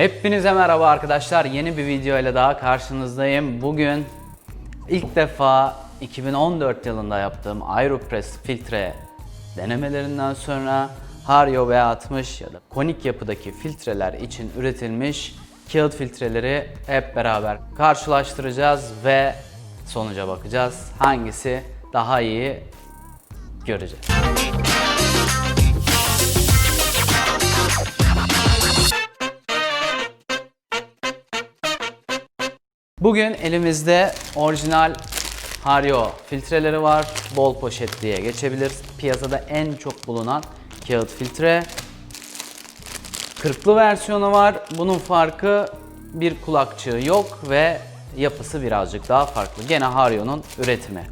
Hepinize merhaba arkadaşlar. Yeni bir video ile daha karşınızdayım. Bugün ilk defa 2014 yılında yaptığım Aeropress filtre denemelerinden sonra Hario V60 ya da konik yapıdaki filtreler için üretilmiş kağıt filtreleri hep beraber karşılaştıracağız ve sonuca bakacağız. Hangisi daha iyi göreceğiz. Bugün elimizde orijinal Hario filtreleri var. Bol poşet diye geçebilir. Piyasada en çok bulunan kağıt filtre. Kırklı versiyonu var. Bunun farkı bir kulakçığı yok ve yapısı birazcık daha farklı. Gene Hario'nun üretimi.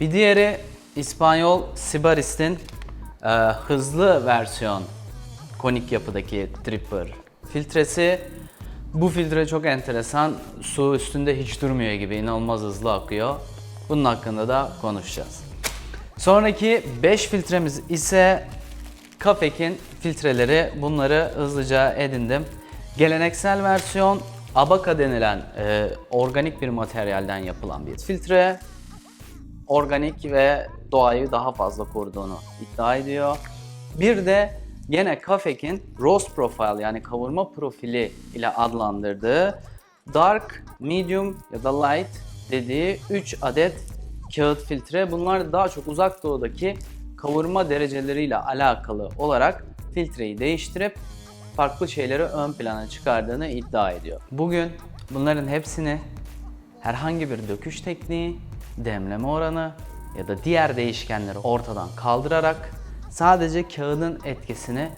Bir diğeri İspanyol Sibarist'in e, hızlı versiyon konik yapıdaki Tripper filtresi. Bu filtre çok enteresan. Su üstünde hiç durmuyor gibi inanılmaz hızlı akıyor. Bunun hakkında da konuşacağız. Sonraki 5 filtremiz ise Kafek'in filtreleri. Bunları hızlıca edindim. Geleneksel versiyon Abaca denilen e, organik bir materyalden yapılan bir filtre. Organik ve doğayı daha fazla koruduğunu iddia ediyor. Bir de Gene Kafek'in Rose Profile yani kavurma profili ile adlandırdığı Dark, Medium ya da Light dediği 3 adet kağıt filtre. Bunlar daha çok uzak doğudaki kavurma dereceleriyle alakalı olarak filtreyi değiştirip farklı şeyleri ön plana çıkardığını iddia ediyor. Bugün bunların hepsini herhangi bir döküş tekniği, demleme oranı ya da diğer değişkenleri ortadan kaldırarak sadece kağıdın etkisini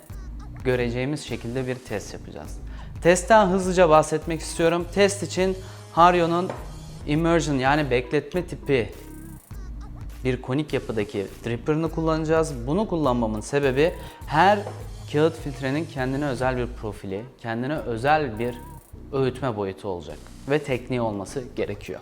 göreceğimiz şekilde bir test yapacağız. Testten hızlıca bahsetmek istiyorum. Test için Hario'nun immersion yani bekletme tipi bir konik yapıdaki dripper'ını kullanacağız. Bunu kullanmamın sebebi her kağıt filtrenin kendine özel bir profili, kendine özel bir öğütme boyutu olacak ve tekniği olması gerekiyor.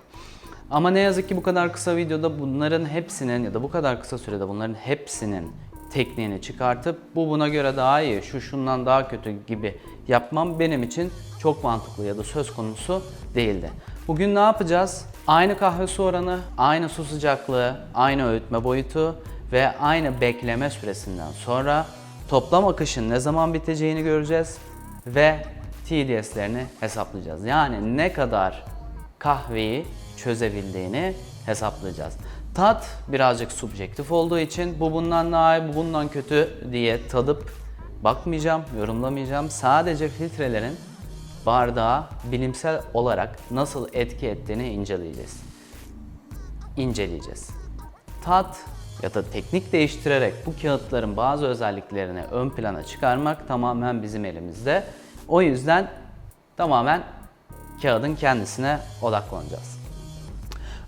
Ama ne yazık ki bu kadar kısa videoda bunların hepsinin ya da bu kadar kısa sürede bunların hepsinin tekniğini çıkartıp bu buna göre daha iyi, şu şundan daha kötü gibi yapmam benim için çok mantıklı ya da söz konusu değildi. Bugün ne yapacağız? Aynı kahve su oranı, aynı su sıcaklığı, aynı öğütme boyutu ve aynı bekleme süresinden sonra toplam akışın ne zaman biteceğini göreceğiz ve TDS'lerini hesaplayacağız. Yani ne kadar kahveyi çözebildiğini hesaplayacağız. Tat birazcık subjektif olduğu için bu bundan daha iyi, bu bundan kötü diye tadıp bakmayacağım, yorumlamayacağım. Sadece filtrelerin bardağa bilimsel olarak nasıl etki ettiğini inceleyeceğiz. İnceleyeceğiz. Tat ya da teknik değiştirerek bu kağıtların bazı özelliklerini ön plana çıkarmak tamamen bizim elimizde. O yüzden tamamen kağıdın kendisine odaklanacağız.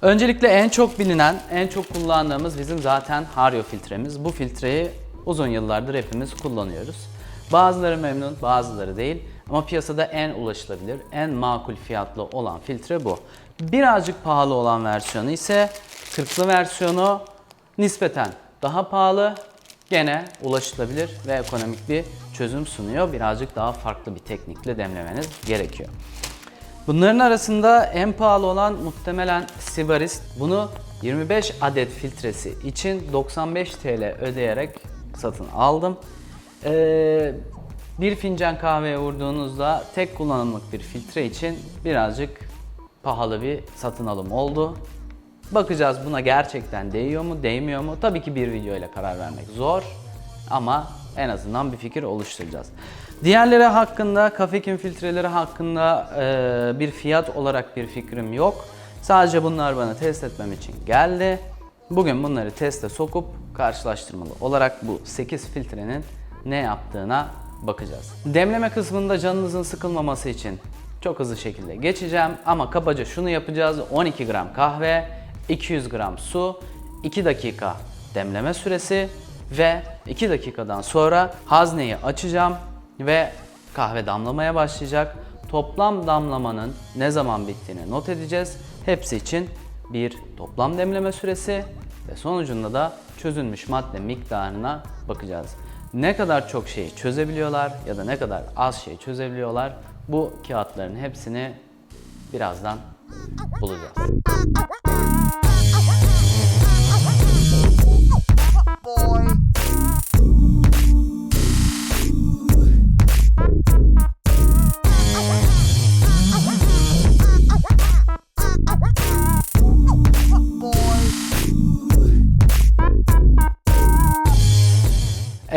Öncelikle en çok bilinen, en çok kullandığımız bizim zaten Hario filtremiz. Bu filtreyi uzun yıllardır hepimiz kullanıyoruz. Bazıları memnun, bazıları değil. Ama piyasada en ulaşılabilir, en makul fiyatlı olan filtre bu. Birazcık pahalı olan versiyonu ise 40'lı versiyonu nispeten daha pahalı, gene ulaşılabilir ve ekonomik bir çözüm sunuyor. Birazcık daha farklı bir teknikle demlemeniz gerekiyor. Bunların arasında en pahalı olan muhtemelen Sibarist. Bunu 25 adet filtresi için 95 TL ödeyerek satın aldım. Ee, bir fincan kahveye vurduğunuzda tek kullanımlık bir filtre için birazcık pahalı bir satın alım oldu. Bakacağız buna gerçekten değiyor mu, değmiyor mu? Tabii ki bir video ile karar vermek zor ama en azından bir fikir oluşturacağız. Diğerleri hakkında, Kafekin filtreleri hakkında e, bir fiyat olarak bir fikrim yok. Sadece bunlar bana test etmem için geldi. Bugün bunları teste sokup karşılaştırmalı olarak bu 8 filtrenin ne yaptığına bakacağız. Demleme kısmında canınızın sıkılmaması için çok hızlı şekilde geçeceğim ama kabaca şunu yapacağız. 12 gram kahve, 200 gram su, 2 dakika demleme süresi ve 2 dakikadan sonra hazneyi açacağım ve kahve damlamaya başlayacak. Toplam damlamanın ne zaman bittiğini not edeceğiz. Hepsi için bir toplam demleme süresi ve sonucunda da çözülmüş madde miktarına bakacağız. Ne kadar çok şeyi çözebiliyorlar ya da ne kadar az şey çözebiliyorlar Bu kağıtların hepsini birazdan bulacağız.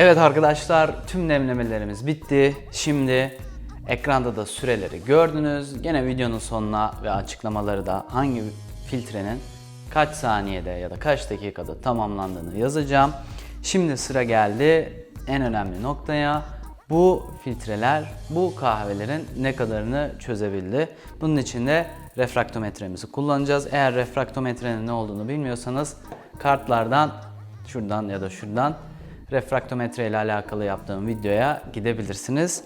Evet arkadaşlar tüm nemlemelerimiz bitti. Şimdi ekranda da süreleri gördünüz. Gene videonun sonuna ve açıklamaları da hangi filtrenin kaç saniyede ya da kaç dakikada tamamlandığını yazacağım. Şimdi sıra geldi en önemli noktaya. Bu filtreler bu kahvelerin ne kadarını çözebildi. Bunun için de refraktometremizi kullanacağız. Eğer refraktometrenin ne olduğunu bilmiyorsanız kartlardan şuradan ya da şuradan refraktometre ile alakalı yaptığım videoya gidebilirsiniz.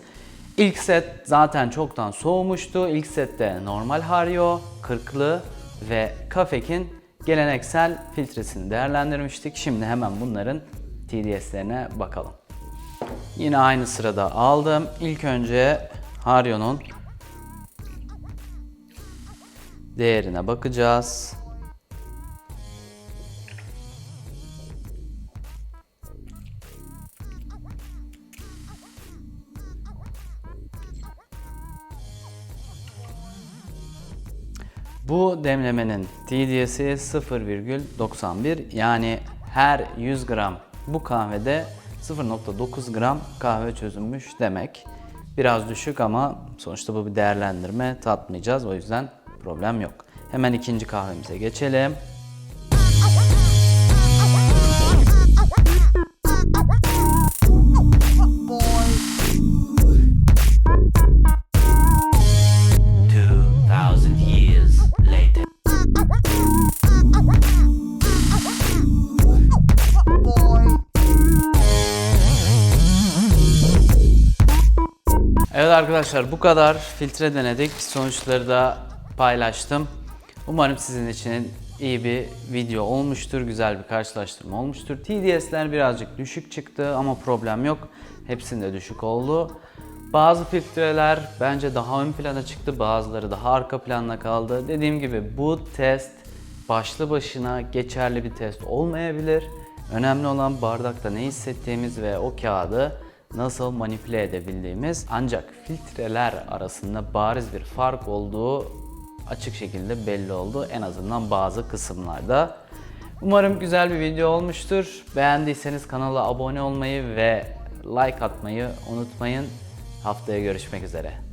İlk set zaten çoktan soğumuştu. İlk sette normal Hario, 40'lı ve Kafek'in geleneksel filtresini değerlendirmiştik. Şimdi hemen bunların TDS'lerine bakalım. Yine aynı sırada aldım. İlk önce Hario'nun değerine bakacağız. Bu demlemenin TDS'i 0,91 yani her 100 gram bu kahvede 0.9 gram kahve çözünmüş demek. Biraz düşük ama sonuçta bu bir değerlendirme tatmayacağız o yüzden problem yok. Hemen ikinci kahvemize geçelim. Evet arkadaşlar bu kadar filtre denedik. Sonuçları da paylaştım. Umarım sizin için iyi bir video olmuştur. Güzel bir karşılaştırma olmuştur. TDS'ler birazcık düşük çıktı ama problem yok. Hepsinde düşük oldu. Bazı filtreler bence daha ön plana çıktı. Bazıları daha arka planda kaldı. Dediğim gibi bu test başlı başına geçerli bir test olmayabilir. Önemli olan bardakta ne hissettiğimiz ve o kağıdı nasıl manipüle edebildiğimiz ancak filtreler arasında bariz bir fark olduğu açık şekilde belli oldu en azından bazı kısımlarda. Umarım güzel bir video olmuştur. Beğendiyseniz kanala abone olmayı ve like atmayı unutmayın. Haftaya görüşmek üzere.